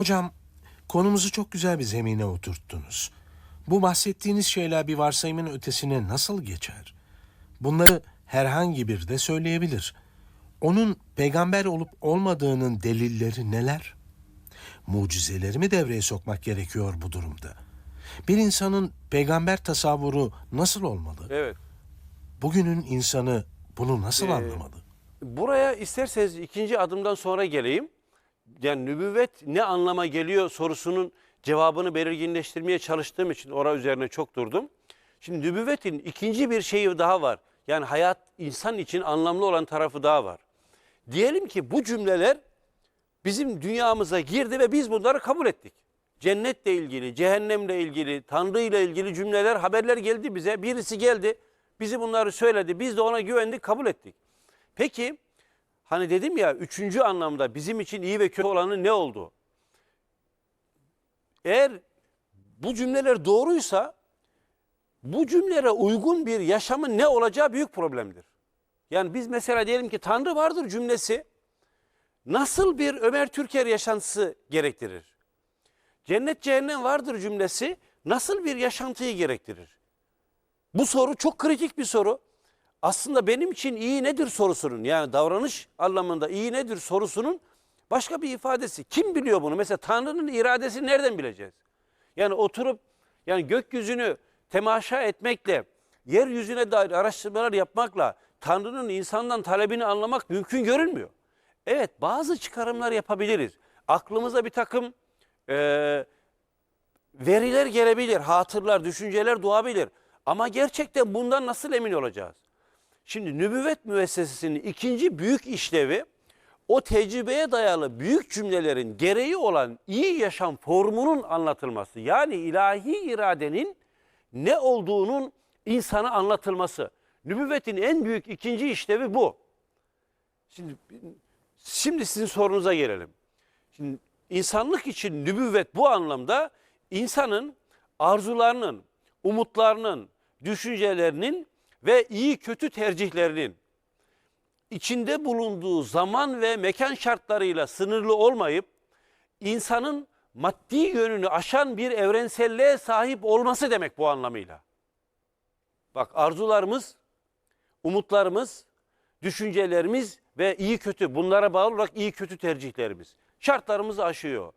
Hocam, konumuzu çok güzel bir zemine oturttunuz. Bu bahsettiğiniz şeyler bir varsayımın ötesine nasıl geçer? Bunları herhangi bir de söyleyebilir. Onun peygamber olup olmadığının delilleri neler? Mucizeleri mi devreye sokmak gerekiyor bu durumda? Bir insanın peygamber tasavvuru nasıl olmalı? Evet. Bugünün insanı bunu nasıl Ee, anlamalı? Buraya isterseniz ikinci adımdan sonra geleyim. Yani nübüvvet ne anlama geliyor sorusunun cevabını belirginleştirmeye çalıştığım için ora üzerine çok durdum. Şimdi nübüvvetin ikinci bir şeyi daha var. Yani hayat insan için anlamlı olan tarafı daha var. Diyelim ki bu cümleler bizim dünyamıza girdi ve biz bunları kabul ettik. Cennetle ilgili, cehennemle ilgili, Tanrı ile ilgili cümleler, haberler geldi bize. Birisi geldi, bizi bunları söyledi. Biz de ona güvendik, kabul ettik. Peki, hani dedim ya üçüncü anlamda bizim için iyi ve kötü olanı ne oldu? Eğer bu cümleler doğruysa bu cümlelere uygun bir yaşamın ne olacağı büyük problemdir. Yani biz mesela diyelim ki Tanrı vardır cümlesi nasıl bir Ömer Türker yaşantısı gerektirir? Cennet cehennem vardır cümlesi nasıl bir yaşantıyı gerektirir? Bu soru çok kritik bir soru. Aslında benim için iyi nedir sorusunun yani davranış anlamında iyi nedir sorusunun başka bir ifadesi. Kim biliyor bunu? Mesela Tanrı'nın iradesini nereden bileceğiz? Yani oturup yani gökyüzünü temaşa etmekle, yeryüzüne dair araştırmalar yapmakla Tanrı'nın insandan talebini anlamak mümkün görünmüyor. Evet bazı çıkarımlar yapabiliriz. Aklımıza bir takım eee, veriler gelebilir, hatırlar, düşünceler doğabilir. Ama gerçekten bundan nasıl emin olacağız? Şimdi nübüvvet müessesesinin ikinci büyük işlevi o tecrübeye dayalı büyük cümlelerin gereği olan iyi yaşam formunun anlatılması. Yani ilahi iradenin ne olduğunun insana anlatılması. Nübüvvetin en büyük ikinci işlevi bu. Şimdi şimdi sizin sorunuza gelelim. Şimdi insanlık için nübüvvet bu anlamda insanın arzularının, umutlarının, düşüncelerinin ve iyi kötü tercihlerinin içinde bulunduğu zaman ve mekan şartlarıyla sınırlı olmayıp insanın maddi yönünü aşan bir evrenselliğe sahip olması demek bu anlamıyla. Bak arzularımız, umutlarımız, düşüncelerimiz ve iyi kötü bunlara bağlı olarak iyi kötü tercihlerimiz şartlarımızı aşıyor.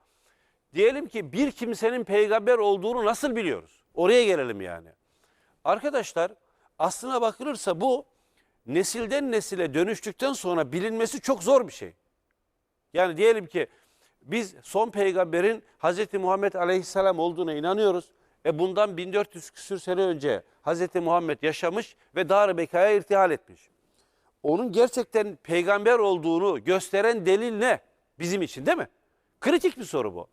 Diyelim ki bir kimsenin peygamber olduğunu nasıl biliyoruz? Oraya gelelim yani. Arkadaşlar aslına bakılırsa bu nesilden nesile dönüştükten sonra bilinmesi çok zor bir şey. Yani diyelim ki biz son peygamberin Hz. Muhammed Aleyhisselam olduğuna inanıyoruz. E bundan 1400 küsür sene önce Hz. Muhammed yaşamış ve Dar-ı Beka'ya irtihal etmiş. Onun gerçekten peygamber olduğunu gösteren delil ne? Bizim için değil mi? Kritik bir soru bu.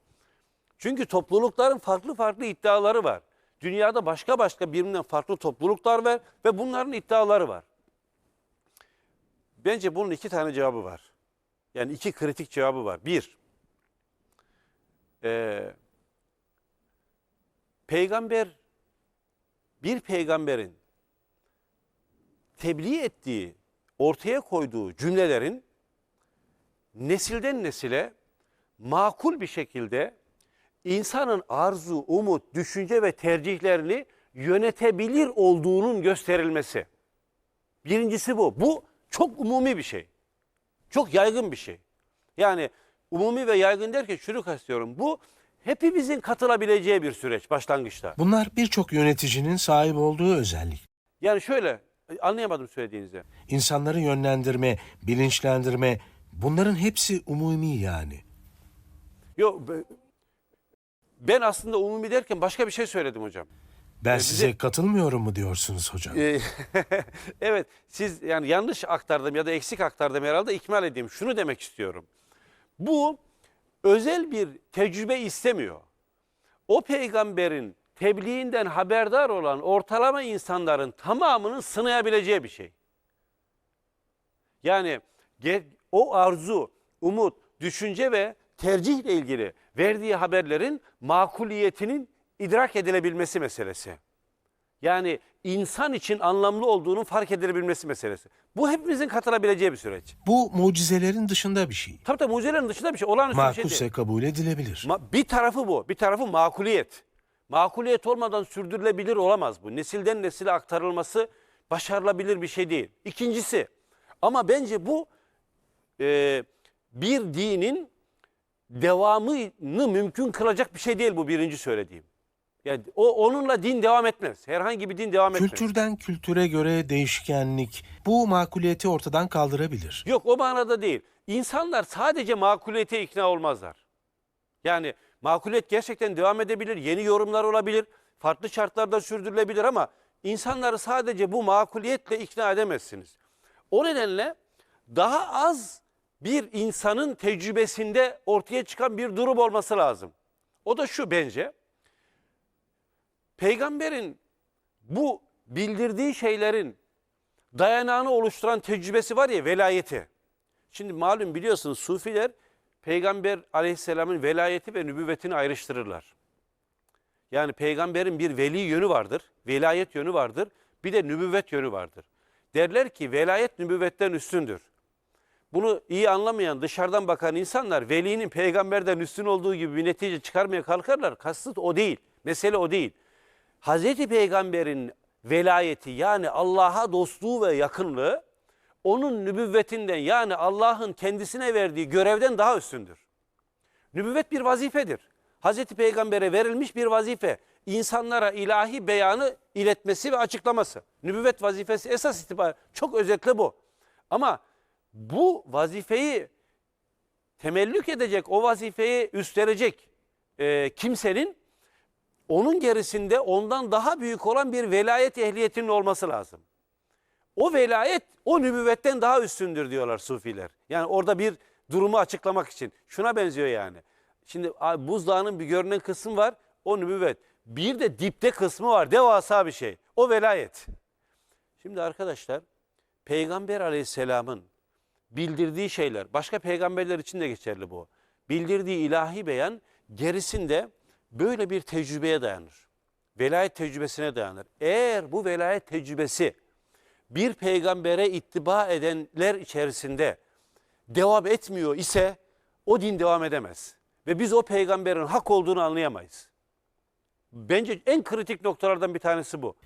Çünkü toplulukların farklı farklı iddiaları var. Dünyada başka başka birbirinden farklı topluluklar var ve bunların iddiaları var. Bence bunun iki tane cevabı var. Yani iki kritik cevabı var. Bir, eee, peygamber, bir peygamberin tebliğ ettiği, ortaya koyduğu cümlelerin nesilden nesile makul bir şekilde insanın arzu, umut, düşünce ve tercihlerini yönetebilir olduğunun gösterilmesi. Birincisi bu. Bu çok umumi bir şey. Çok yaygın bir şey. Yani umumi ve yaygın derken şunu kastediyorum. Bu hepimizin katılabileceği bir süreç başlangıçta. Bunlar birçok yöneticinin sahip olduğu özellik. Yani şöyle anlayamadım söylediğinizi. İnsanları yönlendirme, bilinçlendirme bunların hepsi umumi yani. Yok ben aslında umumi derken başka bir şey söyledim hocam. Ben bize- size katılmıyorum mu diyorsunuz hocam? Ee, evet siz yani yanlış aktardım ya da eksik aktardım herhalde ikmal edeyim. Şunu demek istiyorum. Bu özel bir tecrübe istemiyor. O peygamberin tebliğinden haberdar olan ortalama insanların tamamının sınayabileceği bir şey. Yani o arzu, umut, düşünce ve tercihle ilgili verdiği haberlerin makuliyetinin idrak edilebilmesi meselesi. Yani insan için anlamlı olduğunun fark edilebilmesi meselesi. Bu hepimizin katılabileceği bir süreç. Bu mucizelerin dışında bir şey. Tabii tabii mucizelerin dışında bir şey. Olağanüstü bir şey değil. Makuse kabul edilebilir. Ma- bir tarafı bu. Bir tarafı makuliyet. Makuliyet olmadan sürdürülebilir olamaz bu. Nesilden nesile aktarılması başarılabilir bir şey değil. İkincisi ama bence bu e, bir dinin devamını mümkün kılacak bir şey değil bu birinci söylediğim. Yani o onunla din devam etmez. Herhangi bir din devam etmez. Kültürden kültüre göre değişkenlik bu makuliyeti ortadan kaldırabilir. Yok o manada değil. İnsanlar sadece makuliyete ikna olmazlar. Yani makuliyet gerçekten devam edebilir, yeni yorumlar olabilir, farklı şartlarda sürdürülebilir ama insanları sadece bu makuliyetle ikna edemezsiniz. O nedenle daha az bir insanın tecrübesinde ortaya çıkan bir durum olması lazım. O da şu bence. Peygamberin bu bildirdiği şeylerin dayanağını oluşturan tecrübesi var ya velayeti. Şimdi malum biliyorsunuz Sufiler Peygamber aleyhisselamın velayeti ve nübüvvetini ayrıştırırlar. Yani peygamberin bir veli yönü vardır, velayet yönü vardır, bir de nübüvvet yönü vardır. Derler ki velayet nübüvvetten üstündür. Bunu iyi anlamayan dışarıdan bakan insanlar velinin peygamberden üstün olduğu gibi bir netice çıkarmaya kalkarlar. Kasıt o değil. Mesele o değil. Hazreti Peygamber'in velayeti yani Allah'a dostluğu ve yakınlığı onun nübüvvetinden yani Allah'ın kendisine verdiği görevden daha üstündür. Nübüvvet bir vazifedir. Hazreti Peygamber'e verilmiş bir vazife. İnsanlara ilahi beyanı iletmesi ve açıklaması. Nübüvvet vazifesi esas itibariyle çok özetle bu. Ama bu vazifeyi temellük edecek, o vazifeyi üstlenecek e, kimsenin onun gerisinde ondan daha büyük olan bir velayet ehliyetinin olması lazım. O velayet o nübüvvetten daha üstündür diyorlar sufiler. Yani orada bir durumu açıklamak için. Şuna benziyor yani. Şimdi buzdağının bir görünen kısmı var o nübüvvet. Bir de dipte kısmı var devasa bir şey. O velayet. Şimdi arkadaşlar Peygamber aleyhisselamın bildirdiği şeyler başka peygamberler için de geçerli bu. Bildirdiği ilahi beyan gerisinde böyle bir tecrübeye dayanır. Velayet tecrübesine dayanır. Eğer bu velayet tecrübesi bir peygambere ittiba edenler içerisinde devam etmiyor ise o din devam edemez. Ve biz o peygamberin hak olduğunu anlayamayız. Bence en kritik noktalardan bir tanesi bu.